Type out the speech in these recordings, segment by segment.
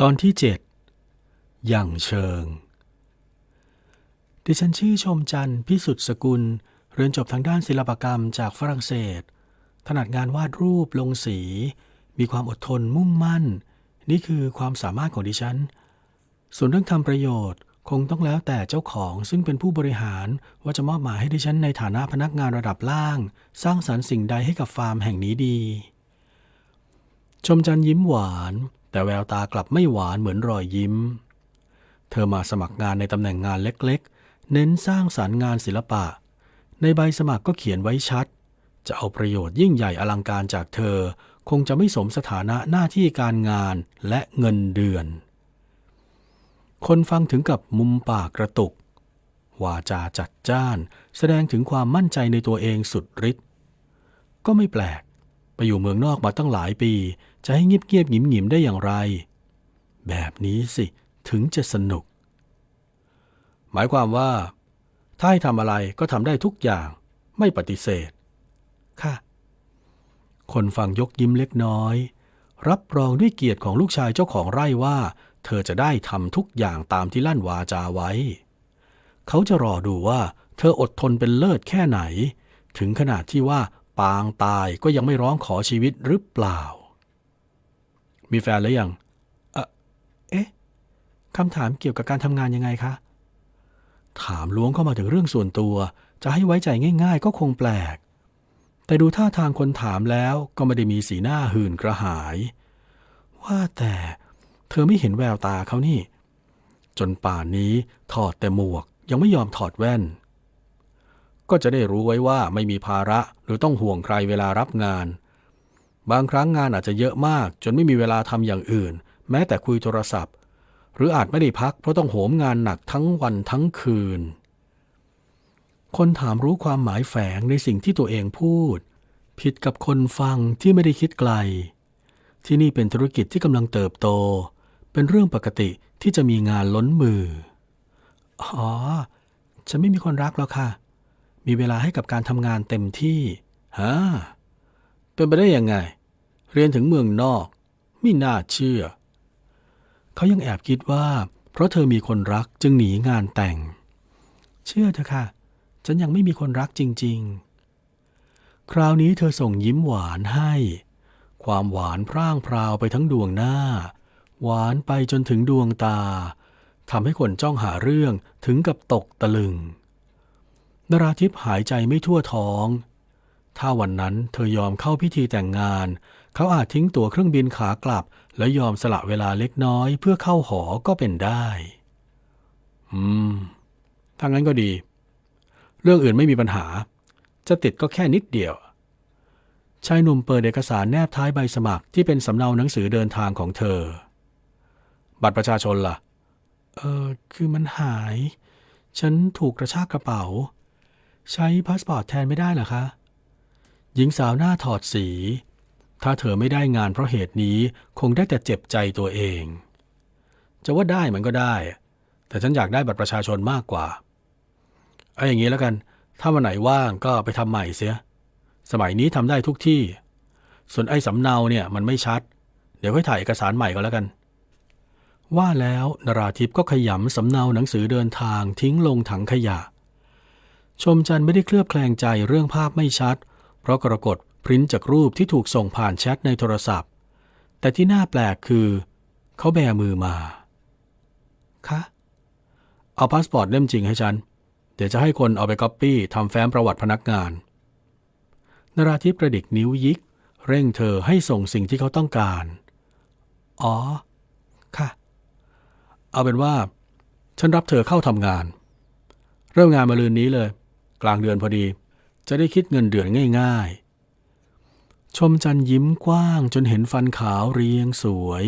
ตอนที่เจ็ดอย่างเชิง ดิฉันชื่อชมจันทร์พิสุทธิ์สกุล เรียนจบทางด้านศิลปกรรมจากฝรั่งเศส ถนัดงานวาดรูปลงสี มีความอดทนมุ่งมั่น นี่คือความสามารถของดิฉัน ส่วนเรื่องทำประโยชน์คงต้องแล้วแต่เจ้าของซึ่งเป็นผู้บริหารว่าจะมอบหมายให้ดิฉันในฐานะพนักงานระดับล่าง สร้างสรรค์สิ่งใดให้กับฟาร์มแห่งนี้ดี ชมจันยิ้มหวาน แต่แววตากลับไม่หวานเหมือนรอยยิ้ม เธอมาสมัครงานในตำแหน่งงานเล็กๆ เน้นสร้างสรรค์งานศิลปะ ในใบสมัครก็เขียนไว้ชัด จะเอาประโยชน์ยิ่งใหญ่อลังการจากเธอ คงจะไม่สมสถานะหน้าที่การงานและเงินเดือน คนฟังถึงกับมุมปากกระตุก วาจาจัดจ้าน แสดงถึงความมั่นใจในตัวเองสุดฤทธิ์ก็ไม่แปลก ไปอยู่เมืองนอกมาตั้งหลายปี จะให้เงียบเงียบหงิมหงิมๆได้อย่างไร แบบนี้สิถึงจะสนุก หมายความว่า ถ้าให้ทำอะไรก็ทำได้ทุกอย่าง ไม่ปฏิเสธ ค่ะ คนฟังยกยิ้มเล็กน้อย รับรองด้วยเกียรติของลูกชายเจ้าของไร่ว่า เธอจะได้ทำทุกอย่างตามที่ลั่นวาจาไว้ เขาจะรอดูว่า เธออดทนเป็นเลิศแค่ไหน ถึงขนาดที่ว่า ปางตายก็ยังไม่ร้องขอชีวิตหรือเปล่า มีแฟนหรือยังเออเอ๊ะคำถามเกี่ยวกับการทำงานยังไงคะ ถามล้วงเข้ามาถึงเรื่องส่วนตัว จะให้ไว้ใจง่าย ๆ ก็คงแปลก แต่ดูท่าทางคนถามแล้วก็ไม่ได้มีสีหน้าหื่นกระหาย ว่าแต่เธอไม่เห็นแววตาเขานี่ จนป่านนี้ถอดแต่หมวกยังไม่ยอมถอดแว่น ก็จะได้รู้ไว้ว่าไม่มีภาระหรือต้องห่วงใครเวลารับงาน บางครั้งงานอาจจะเยอะมากจนไม่มีเวลาทำอย่างอื่น แม้แต่คุยโทรศัพท์ หรืออาจไม่ได้พักเพราะต้องโหมงานหนักทั้งวันทั้งคืน คนถามรู้ความหมายแฝงในสิ่งที่ตัวเองพูด ผิดกับคนฟังที่ไม่ได้คิดไกล ที่นี่เป็นธุรกิจที่กำลังเติบโต เป็นเรื่องปกติที่จะมีงานล้นมือ อ๋อ ฉันไม่มีคนรักแล้วค่ะ มีเวลาให้กับการทำงานเต็มที่ฮะเป็นไปได้ยังไง เรียนถึงเมืองนอก ไม่น่าเชื่อ เขายังแอบคิดว่า เพราะเธอมีคนรักจึงหนีงานแต่ง เชื่อเถอะค่ะ ฉันยังไม่มีคนรักจริง ๆ คราวนี้เธอส่งยิ้มหวานให้ ความหวานพร่างพราวไปทั้งดวงหน้า หวานไปจนถึงดวงตาทำให้คนจ้องหาเรื่องถึงกับตกตะลึง นราทิพย์หายใจไม่ทั่วท้อง ถ้าวันนั้นเธอยอมเข้าพิธีแต่งงาน เขาอาจทิ้งตั๋วเครื่องบินขากลับ และยอมสละเวลาเล็กน้อย เพื่อเข้าหอก็เป็นได้ อืมถ้างั้นก็ดี เรื่องอื่นไม่มีปัญหา จะติดก็แค่นิดเดียว ชายหนุ่มเปิดเอกสารแนบท้ายใบสมัครที่เป็นสำเนาหนังสือเดินทางของเธอ บัตรประชาชนล่ะ เออคือมันหาย ฉันถูกกระชากกระเป๋า ใช้พาสปอร์ตแทนไม่ได้เหรอคะ หญิงสาวหน้าถอดสี ถ้าเธอไม่ได้งานเพราะเหตุนี้คงได้แต่เจ็บใจตัวเอง จะว่าได้มันก็ได้ แต่ฉันอยากได้บัตรประชาชนมากกว่า เอาอย่างนี้แล้วกัน ถ้าวันไหนว่างก็ไปทำใหม่เสีย สมัยนี้ทำได้ทุกที่ ส่วนไอ้สำเนาเนี่ยมันไม่ชัด เดี๋ยวค่อยถ่ายเอกสารใหม่ก็แล้วกันว่าแล้วนราทิพย์ก็ขยำสำเนาหนังสือเดินทางทิ้งลงถังขยะ ชมจันทร์ไม่ได้เคลือบแคลงใจเรื่องภาพไม่ชัด เพราะกรกฎพริ้นจากรูปที่ถูกส่งผ่านแชทในโทรศัพท์ แต่ที่น่าแปลกคือ เขาแบมือมา คะ เอาพาสปอร์ตเล่มจริงให้ฉัน เดี๋ยวจะให้คนเอาไปก๊อปปี้ทำแฟ้มประวัติพนักงาน นราธิปประดิษฐ์นิ้วยิก เร่งเธอให้ส่งสิ่งที่เขาต้องการ อ๋อ ค่ะ เอาเป็นว่า ฉันรับเธอเข้าทำงาน เริ่มงานมาลืนนี้เลย กลางเดือนพอดี จะได้คิดเงินเดือนง่ายๆ ชมจันยิ้มกว้างจนเห็นฟันขาวเรียงสวย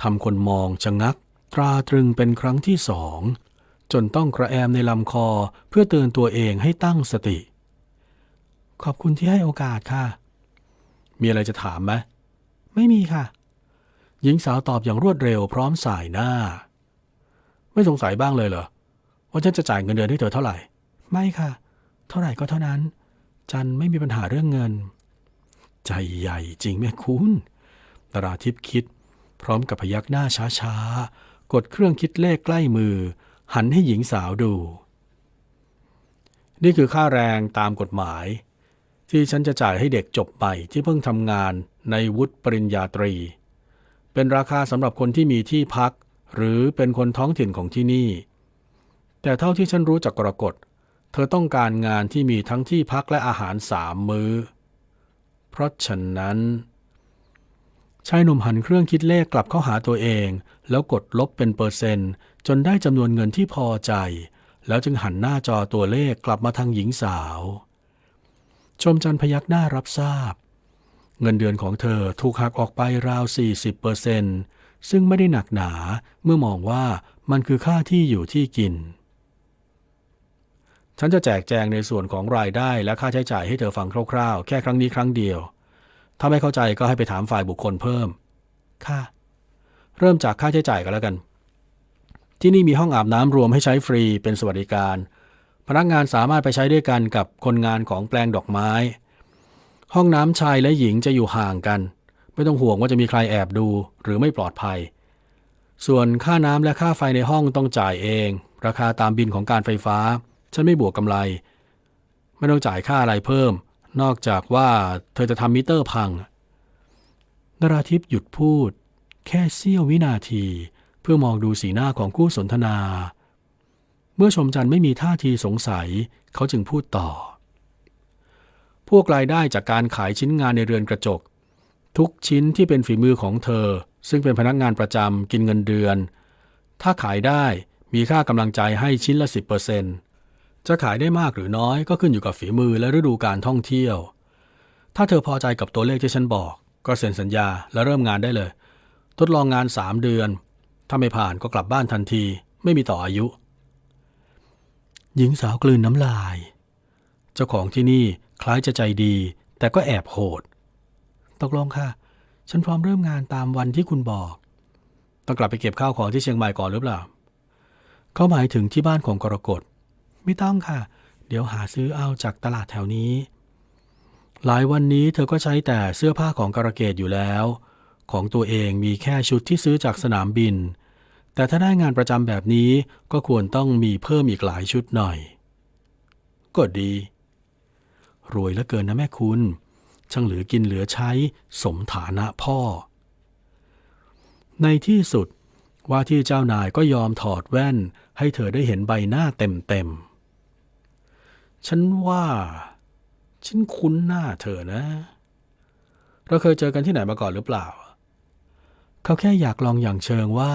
ทำคนมองชะงัก ตราตรึงเป็นครั้งที่สอง จนต้องกระแอมในลำคอเพื่อเตือนตัวเองให้ตั้งสติ ขอบคุณที่ให้โอกาสค่ะ มีอะไรจะถามไหมไม่มีค่ะ หญิงสาวตอบอย่างรวดเร็วพร้อมสายหน้า ไม่สงสัยบ้างเลยเหรอว่าฉันจะจ่ายเงินเดือนให้เธอเท่าไหร่ ไม่ค่ะ เท่าไหร่ก็เท่านั้น จันไม่มีปัญหาเรื่องเงิน ใจใหญ่จริงแม่คุณดาราทิพย์คิด พร้อมกับพยักหน้าช้าๆ กดเครื่องคิดเลขใกล้มือ หันให้หญิงสาวดู นี่คือค่าแรงตามกฎหมาย ที่ฉันจะจ่ายให้เด็กจบใหม่ที่เพิ่งทำงานในวุฒิปริญญาตรี เป็นราคาสำหรับคนที่มีที่พัก หรือเป็นคนท้องถิ่นของที่นี่ แต่เท่าที่ฉันรู้จากกรกฎ เธอต้องการงานที่มีทั้งที่พักและอาหารสามมื้อ เพราะฉะนั้นชายหนุ่มหันเครื่องคิดเลขกลับเข้าหาตัวเอง แล้วกดลบเป็นเปอร์เซนต์ จนได้จำนวนเงินที่พอใจ แล้วจึงหันหน้าจอตัวเลขกลับมาทางหญิงสาว ชมจันพยักหน้ารับทราบ เงินเดือนของเธอถูกหักออกไปราว 40เปอร์เซนต์ซึ่งไม่ได้หนักหนาเมื่อมองว่ามันคือค่าที่อยู่ที่กิน ฉันจะแจกแจงในส่วนของรายได้และค่าใช้จ่ายให้เธอฟังคร่าวๆ แค่ครั้งนี้ครั้งเดียว ถ้าไม่เข้าใจก็ให้ไปถามฝ่ายบุคคลเพิ่ม ค่ะ เริ่มจากค่าใช้จ่ายกันแล้วกัน ที่นี่มีห้องอาบน้ำรวมให้ใช้ฟรีเป็นสวัสดิการ พนักงานสามารถไปใช้ด้วยกันกับคนงานของแปลงดอกไม้ ห้องน้ำชายและหญิงจะอยู่ห่างกัน ไม่ต้องห่วงว่าจะมีใครแอบดูหรือไม่ปลอดภัย ส่วนค่าน้ำและค่าไฟในห้องต้องจ่ายเอง ราคาตามบินของการไฟฟ้า ฉันไม่บวกกำไร ไม่ต้องจ่ายค่าอะไรเพิ่ม นอกจากว่าเธอจะทำมิเตอร์พัง นราทิพย์หยุดพูด แค่เสี้ยววินาที เพื่อมองดูสีหน้าของคู่สนทนา เมื่อชมจันไม่มีท่าทีสงสัย เขาจึงพูดต่อ พวกรายได้จากการขายชิ้นงานในเรือนกระจก ทุกชิ้นที่เป็นฝีมือของเธอ ซึ่งเป็นพนักงานประจำกินเงินเดือน ถ้าขายได้มีค่ากำลังใจให้ชิ้นละ 10% จะขายได้มากหรือน้อยก็ขึ้นอยู่กับฝีมือและฤดูการท่องเที่ยว ถ้าเธอพอใจกับตัวเลขที่ฉันบอก ก็เซ็นสัญญาและเริ่มงานได้เลย ทดลองงาน 3 เดือน ถ้าไม่ผ่านก็กลับบ้านทันที ไม่มีต่ออายุ หญิงสาวกลืนน้ำลาย เจ้าของที่นี่คล้ายจะใจดี แต่ก็แอบโหด ตกลงค่ะ ฉันพร้อมเริ่มงานตามวันที่คุณบอก ต้องกลับไปเก็บข้าวของที่เชียงใหม่ก่อนหรือเปล่า เขาหมายถึงที่บ้านของกรกฎ ไม่ต้องค่ะ เดี๋ยวหาซื้อเอาจากตลาดแถวนี้ หลายวันนี้เธอก็ใช้แต่เสื้อผ้าของกระเกดอยู่แล้ว ของตัวเองมีแค่ชุดที่ซื้อจากสนามบิน แต่ถ้าได้งานประจำแบบนี้ก็ควรต้องมีเพิ่มอีกหลายชุดหน่อย ก็ดี รวยเหลือเกินนะแม่คุณ ช่างเหลือกินเหลือใช้สมฐานะพ่อ ในที่สุดว่าที่เจ้านายก็ยอมถอดแว่นให้เธอได้เห็นใบหน้าเต็มๆ ฉันว่า ฉันคุ้นหน้าเธอนะ เราเคยเจอกันที่ไหนมาก่อนหรือเปล่า เขาแค่อยากลองอย่างเชิงว่า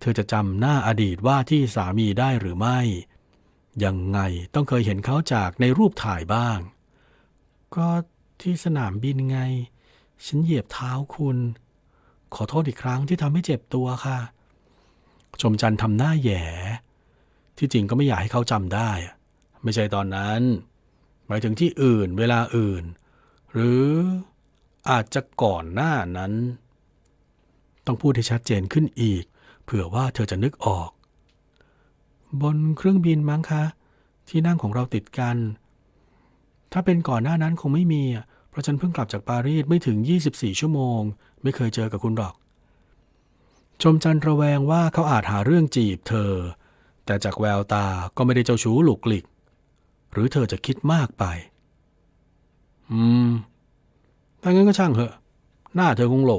เธอจะจำหน้าอดีตว่าที่สามีได้หรือไม่ ยังไงต้องเคยเห็นเขาจากในรูปถ่ายบ้าง ก็ที่สนามบินไง ฉันเหยียบเท้าคุณ ขอโทษอีกครั้งที่ทำให้เจ็บตัวค่ะ ชมจันทร์ทำหน้าแย่ ที่จริงก็ไม่อยากให้เขาจำได้ ไม่ใช่ตอนนั้น หมายถึงที่อื่นเวลาอื่น หรืออาจจะก่อนหน้านั้น ต้องพูดให้ชัดเจนขึ้นอีก เผื่อว่าเธอจะนึกออก บนเครื่องบินมั้งคะ ที่นั่งของเราติดกัน ถ้าเป็นก่อนหน้านั้นคงไม่มี เพราะฉันเพิ่งกลับจากปารีสไม่ถึง 24 ชั่วโมง ไม่เคยเจอกับคุณหรอก ชมจันทร์ระแวงว่าเขาอาจหาเรื่องจีบเธอ แต่จากแววตาก็ไม่ได้เจ้าชู้หลุกหลิก หรือเธอจะคิดมากไป อืมถ้างั้นก็ช่างเหอะ หน้าเธอคงโหล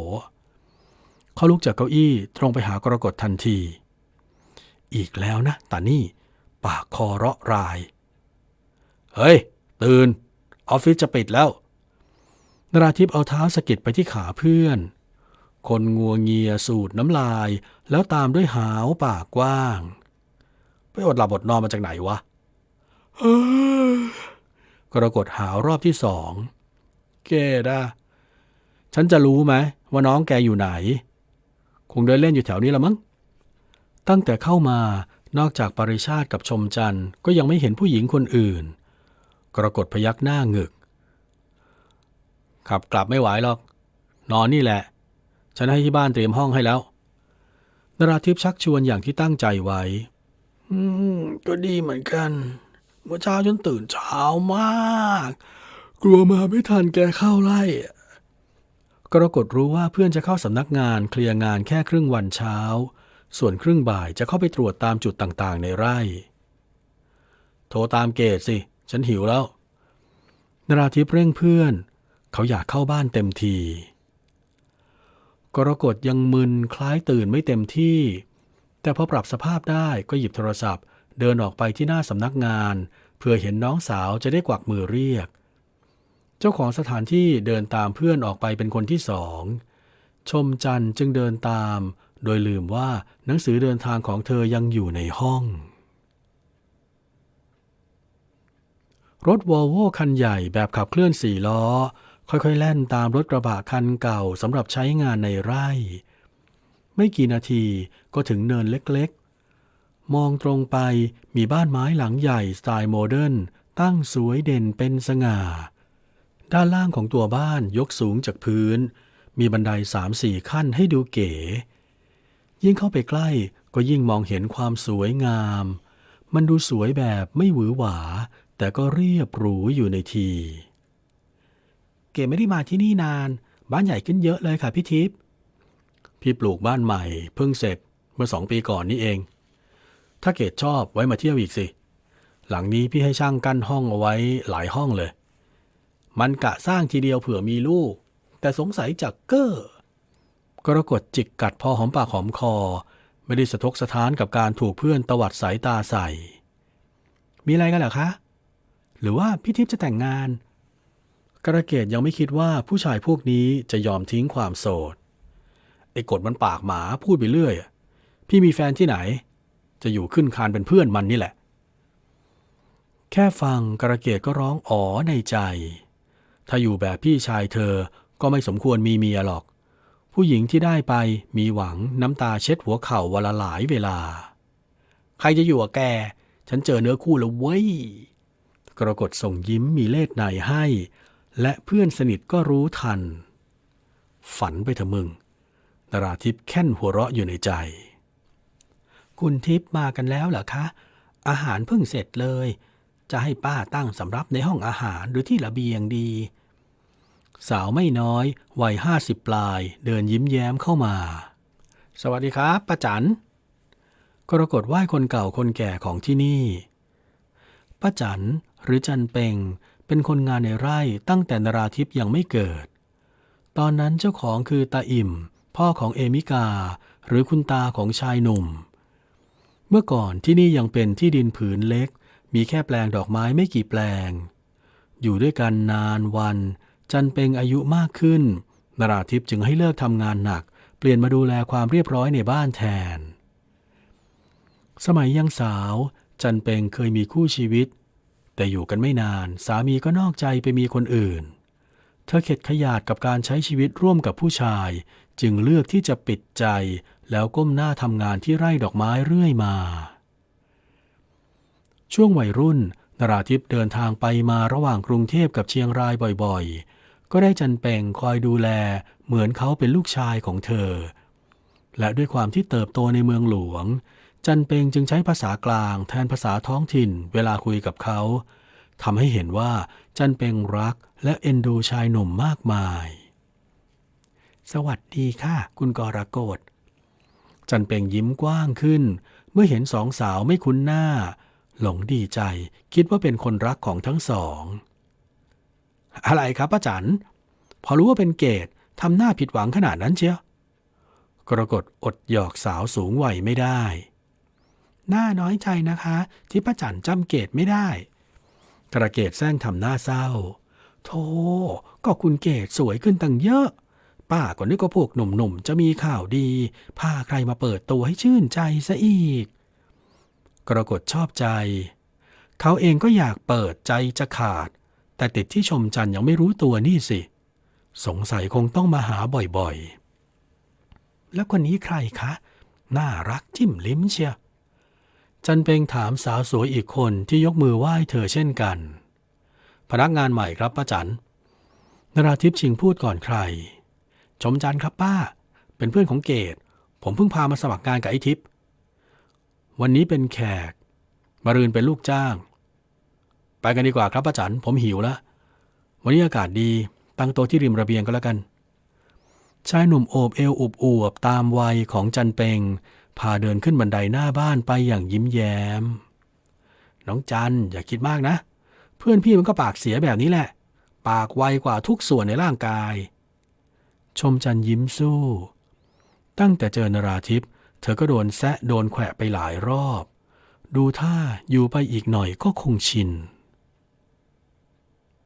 เขาลุกจากเก้าอี้ตรงไปหากรกฎทันที อีกแล้วนะตานี่ ปากคอเราะราย เฮ้ย ตื่น ออฟฟิศจะปิดแล้ว นราทิพเอาเท้าสะกิดไปที่ขาเพื่อน คนงัวเงียสูดน้ำลาย แล้วตามด้วยหาวปากกว้าง ไปอดหลับอดนอนมาจากไหนวะ กรกฎหาวรอบที่สอง เกดอะฉันจะรู้ไหมว่าน้องแกอยู่ไหน คงเดินเล่นอยู่แถวนี้ละมั้ง ตั้งแต่เข้ามานอกจากปริชาติกับชมจันทร์ก็ยังไม่เห็นผู้หญิงคนอื่น กรกฎพยักหน้าเหงึก ขับกลับไม่ไหวหรอก นอนนี่แหละ ฉันให้ที่บ้านเตรียมห้องให้แล้ว นราทิพย์ชักชวนอย่างที่ตั้งใจไว้ อืม ก็ดีเหมือนกัน เมื่อเช้าฉันตื่นเช้ามาก กลัวมาไม่ทันแกเข้าไล่กรกฎรู้ว่าเพื่อนจะเข้าสำนักงานเคลียร์งานแค่ครึ่งวันเช้า ส่วนครึ่งบ่ายจะเข้าไปตรวจตามจุดต่างๆ ในไร่ โทรตามเกตสิ ฉันหิวแล้ว นราทิพย์เร่งเพื่อน เขาอยากเข้าบ้านเต็มทีกรกฎยังมึนคล้ายตื่นไม่เต็มที่ แต่พอปรับสภาพได้ก็หยิบโทรศัพท์ เดินออกไปที่หน้าสำนักงาน เพื่อเห็นน้องสาวจะได้กวักมือเรียก เจ้าของสถานที่เดินตามเพื่อนออกไปเป็นคนที่สอง ชมจันจึงเดินตาม โดยลืมว่าหนังสือเดินทางของเธอยังอยู่ในห้อง รถวอลโวคันใหญ่แบบขับเคลื่อนสี่ล้อ ค่อยๆ แล่นตามรถกระบะคันเก่าสำหรับใช้งานในไร่ ไม่กี่นาทีก็ถึงเนินเล็กๆ มองตรงไปมีบ้านไม้หลังใหญ่สไตล์โมเดิร์นตั้งสวยเด่นเป็นสง่า ด้านล่างของตัวบ้านยกสูงจากพื้น มีบันไดสามสี่ขั้นให้ดูเก๋ ยิ่งเข้าไปใกล้ก็ยิ่งมองเห็นความสวยงาม มันดูสวยแบบไม่หวือหวา แต่ก็เรียบหรูอยู่ในที เก๋ไม่ได้มาที่นี่นาน บ้านใหญ่ขึ้นเยอะเลยค่ะพี่ทิพย์พี่ปลูกบ้านใหม่ เพิ่งเสร็จเมื่อสองปีก่อนนี่เอง ถ้าเกดชอบไว้มาเที่ยวอีกสิ หลังนี้พี่ให้ช่างกั้นห้องเอาไว้หลายห้องเลย มันกะสร้างทีเดียวเผื่อมีลูก แต่สงสัยจากเกอร์กรกฎจิกกัดพอหอมปากหอมคอ ไม่ได้สะทกสะท้านกับการถูกเพื่อนตวัดสายตาใส่ มีอะไรกันเหรอคะ หรือว่าพี่ทิพย์จะแต่งงาน กระเกดยังไม่คิดว่าผู้ชายพวกนี้จะยอมทิ้งความโสดไอ้กดมันปากหมาพูดไปเรื่อย พี่มีแฟนที่ไหน จะอยู่ขึ้นคานเป็นเพื่อนมันนี่แหละ แค่ฟังกระเกดก็ร้องอ๋อในใจ ถ้าอยู่แบบพี่ชายเธอก็ไม่สมควรมีเมียหรอก ผู้หญิงที่ได้ไปมีหวังน้ำตาเช็ดหัวเข่าวันละหลายเวลา ใครจะอยู่กับแก ฉันเจอเนื้อคู่แล้วเว้ย กรกฎส่งยิ้มมีเลขในให้ และเพื่อนสนิทก็รู้ทัน ฝันไปเถอะมึงนราทิพย์แค่นหัวเราะอยู่ในใจ คุณทิพย์มากันแล้วเหรอคะ อาหารเพิ่งเสร็จเลย จะให้ป้าตั้งสำรับในห้องอาหารหรือที่ระเบียงดี สาวไม่น้อย วัยห้าสิบปลายเดินยิ้มแย้มเข้ามา สวัสดีครับป้าจันกรกฎไหว้คนเก่าคนแก่ของที่นี่ป้าจันหรือจันเปงเป็นคนงานในไร่ตั้งแต่นราทิพย์ยังไม่เกิด ตอนนั้นเจ้าของคือตาอิ่ม พ่อของเอมิกา หรือคุณตาของชายหนุ่ม เมื่อก่อนที่นี่ยังเป็นที่ดินผืนเล็ก มีแค่แปลงดอกไม้ไม่กี่แปลง อยู่ด้วยกันนานวัน จันเปงอายุมากขึ้น นราทิพย์จึงให้เลิกทำงานหนัก เปลี่ยนมาดูแลความเรียบร้อยในบ้านแทน สมัยยังสาว จันเปงเคยมีคู่ชีวิต แต่อยู่กันไม่นานสามีก็นอกใจไปมีคนอื่น เธอเข็ดขยาดกับการใช้ชีวิตร่วมกับผู้ชาย จึงเลือกที่จะปิดใจ แล้วก้มหน้าทำงานที่ไร่ดอกไม้เรื่อยมา ช่วงวัยรุ่นนราทิพย์เดินทางไปมาระหว่างกรุงเทพกับเชียงรายบ่อยๆ ก็ได้จันเปงคอยดูแลเหมือนเขาเป็นลูกชายของเธอ และด้วยความที่เติบโตในเมืองหลวง จันเปงจึงใช้ภาษากลางแทนภาษาท้องถิ่นเวลาคุยกับเขาทำให้เห็นว่าจันเปงรักและเอ็นดูชายหนุ่มมากมาย สวัสดีค่ะ คุณกรกฎจันเป่งยิ้มกว้างขึ้น เมื่อเห็นสองสาวไม่คุ้นหน้า หลงดีใจ คิดว่าเป็นคนรักของทั้งสอง อะไรครับป้าจันพอรู้ว่าเป็นเกตทำหน้าผิดหวังขนาดนั้นเชียวกรกฎอดหยอกสาวสูงวัยไม่ได้ หน่าน้อยใจนะคะ ที่ป้าจันจำเกตไม่ได้ กระเกตแซงทำหน้าเศร้า โธ่ก็คุณเกตสวยขึ้นตั้งเยอะ ป้าก็นึกว่าพวกหนุ่มๆ จะมีข่าวดี พาใครมาเปิดตัวให้ชื่นใจซะอีก กรกฎชอบใจ เขาเองก็อยากเปิดใจจะขาด แต่ติดที่ชมจันยังไม่รู้ตัวนี่สิ สงสัยคงต้องมาหาบ่อยๆ แล้วคนนี้ใครคะ น่ารักจิ้มลิ้มเชียจันเปงถามสาวสวยอีกคนที่ยกมือไหว้เธอเช่นกัน พนักงานใหม่ครับป้าจันนราทิพย์ชิงพูดก่อนใคร ชมจันทร์ครับป้า เป็นเพื่อนของเกดผมเพิ่งพามาสมัครงานกับไอ้ทิพย์วันนี้เป็นแขก มารืนเป็นลูกจ้าง ไปกันดีกว่าครับป้าจันผมหิวแล้ววันนี้อากาศดี ตั้งโต๊ะที่ริมระเบียงก็แล้วกัน ชายหนุ่มโอบเอวอุบอวบตามวัยของจันเปงพาเดินขึ้นบันไดหน้าบ้านไปอย่างยิ้มแย้ม น้องจันอย่าคิดมากนะ เพื่อนพี่มันก็ปากเสียแบบนี้แหละ ปากไวกว่าทุกส่วนในร่างกาย ชมจันยิ้มสู้ ตั้งแต่เจอนราทิพย์เธอก็โดนแซะโดนแขวะไปหลายรอบ ดูท่าอยู่ไปอีกหน่อยก็คงชิน